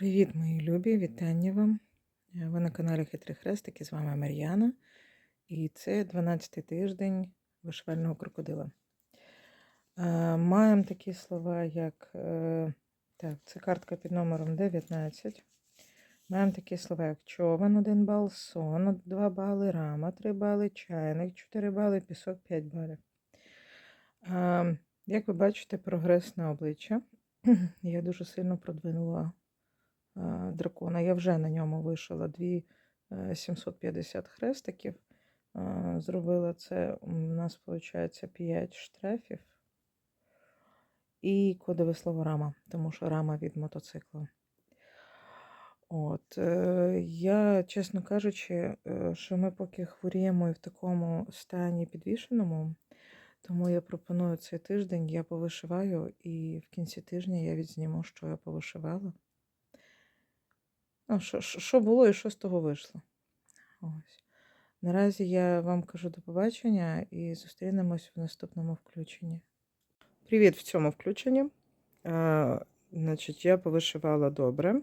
Привіт, мої любі! Вітання вам! Е, Ви на каналі Хитрі Хрестики, з вами Мар'яна. І це 12-й тиждень вишивального крокодила. Е, Маємо такі слова, як е, так, це картка під номером 19. Маємо такі слова, як човен 1 бал, сон 2 бали, рама 3 бали, чайник 4 бали, пісок 5 балів. Як ви бачите, прогрес на обличчя. Я дуже сильно продвинула дракона. Я вже на ньому вишила дві е, 750 хрестиків. Зробила це, у нас виходить 5 штрафів. І кодове слово рама, тому що рама від мотоцикла. От, я, чесно кажучи, що ми поки хворіємо і в такому стані підвішеному, тому я пропоную цей тиждень, я повишиваю, і в кінці тижня я відзніму, що я повишивала. Ну, що, було і що з того вийшло. Ось. Наразі я вам кажу до побачення і зустрінемось в наступному включенні. Привіт в цьому включенні. А, значить, я повишивала добре.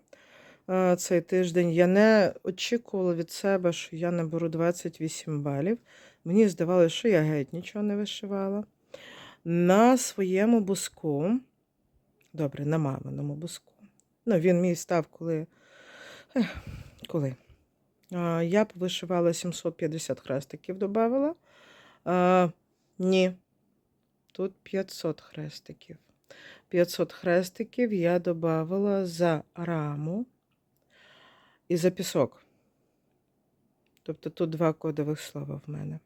А, цей тиждень я не очікувала від себе, що я наберу 28 балів. Мені здавалося, що я геть нічого не вишивала. На своєму буску, добре, на маминому буску. Ну, він мій став, коли. Коли? Я повишивала 750 хрестиків, додавала. Ні, тут 500 хрестиків. 500 хрестиків я додавала за раму і за пісок. Тобто тут два кодових слова в мене.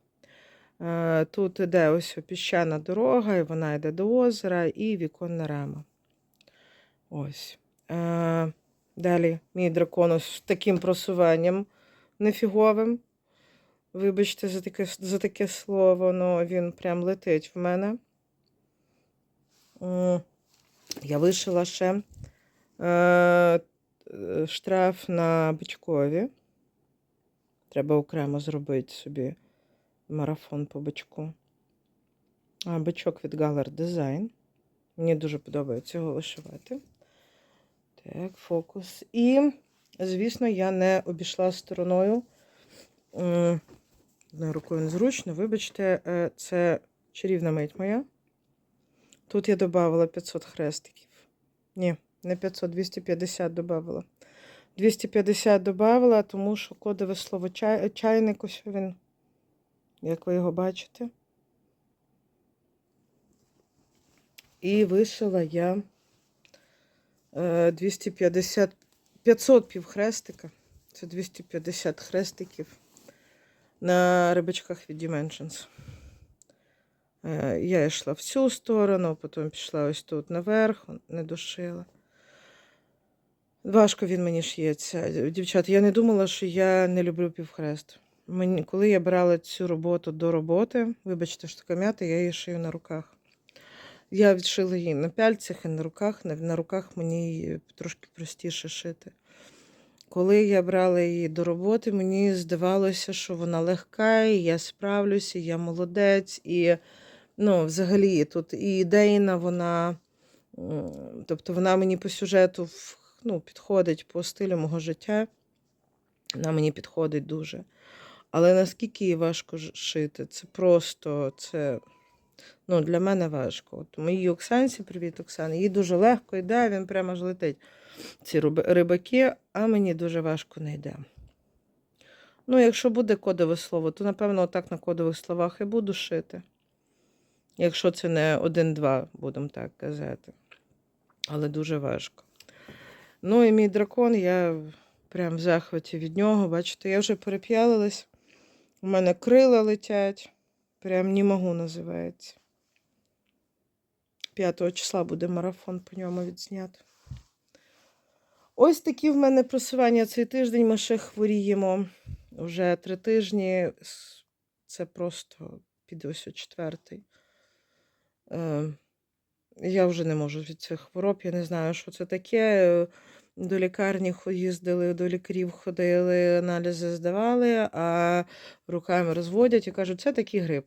Тут іде ось піщана дорога, і вона йде до озера, і віконна рама. Ось. Далі мій дракон з таким просуванням нефіговим. Вибачте за таке, за таке слово, але він прям летить в мене. Я вишила ще е, штраф на бичкові. Треба окремо зробити собі марафон по бичку. А, бичок від Galler Design. Мені дуже подобається його вишивати. Так, фокус. І, звісно, я не обійшла стороною. рукою незручно, вибачте, е, це чарівна мить моя. Тут я додавала 500 хрестиків. Ні, не 500, 250 додавала. 250 додавала, тому що кодове слово чай, чайник, ось він, як ви його бачите. І вишила я 250, 500 півхрестика. Це 250 хрестиків на рибочках від Dimensions. Е, Я йшла в цю сторону, потім пішла ось тут наверх, не дошила. Важко він мені шиється. Дівчат, я не думала, що я не люблю півхрест. Мені, коли я брала цю роботу до роботи, вибачте, що така м'ята, я її шию на руках. Я відшила її на пяльцях і на руках. На, руках мені її трошки простіше шити. Коли я брала її до роботи, мені здавалося, що вона легка, і я справлюся, я молодець, і ну, взагалі тут і ідейна вона, тобто вона мені по сюжету ну, підходить по стилю мого життя. Вона мені підходить дуже. Але наскільки її важко шити, це просто це, ну, для мене важко. От моїй Оксанці, привіт, Оксана, їй дуже легко йде, він прямо ж летить. Ці рибаки, а мені дуже важко не йде. Ну, якщо буде кодове слово, то напевно отак на кодових словах і буду шити. Якщо це не один-два, будемо так казати. Але дуже важко. Ну і мій дракон, я прям в захваті від нього. Бачите, я вже переп'ялилась. У мене крила летять. Прям не можу називається. 5 числа буде марафон по ньому відзнято. Ось такі в мене просування цей тиждень. Ми ще хворіємо вже три тижні. Це просто піде ось четвертий. Е, Я вже не можу від цих хвороб. Я не знаю, що це таке. Е, До лікарні їздили, до лікарів ходили, аналізи здавали, а руками розводять і кажуть, це такий грип.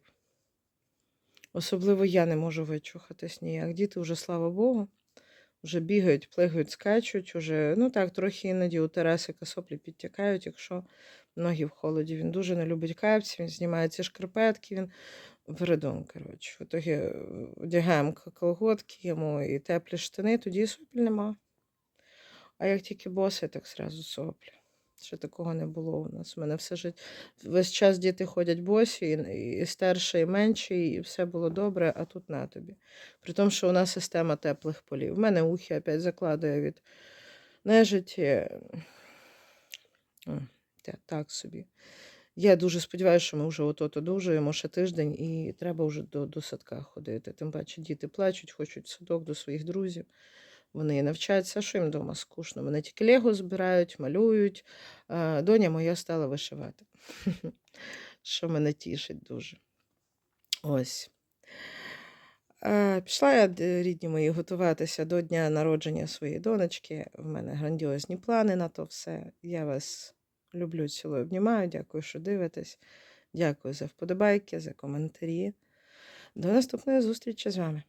Особливо я не можу вичухатись ніяк. Діти вже, слава Богу, вже бігають, плигають, скачуть, уже, ну так, трохи іноді у Тарасика соплі підтякають, якщо ноги в холоді. Він дуже не любить капці, він знімає ці шкарпетки, він вередон, коротше. В итогі е, одягаємо колготки йому і теплі штани, тоді соплі нема. А як тільки боси, так зразу соплі. Ще такого не було у нас. У мене все життя. Весь час діти ходять босі, і, і старший, і менший, і все було добре, а тут на тобі. При тому, що у нас система теплих полів. У мене ухи опять закладує від нежиті. Так собі. Я дуже сподіваюся, що ми вже ото одужуємо ще тиждень, і треба вже до, до садка ходити. Тим паче діти плачуть, хочуть в садок до своїх друзів. Вони навчаються, що їм вдома скучно. Вони тільки лего збирають, малюють. Доня моя стала вишивати, що мене тішить дуже. Ось. Пішла я, рідні мої, готуватися до дня народження своєї донечки. В мене грандіозні плани на то все. Я вас люблю, цілую, обнімаю. Дякую, що дивитесь. Дякую за вподобайки, за коментарі. До наступної зустрічі з вами.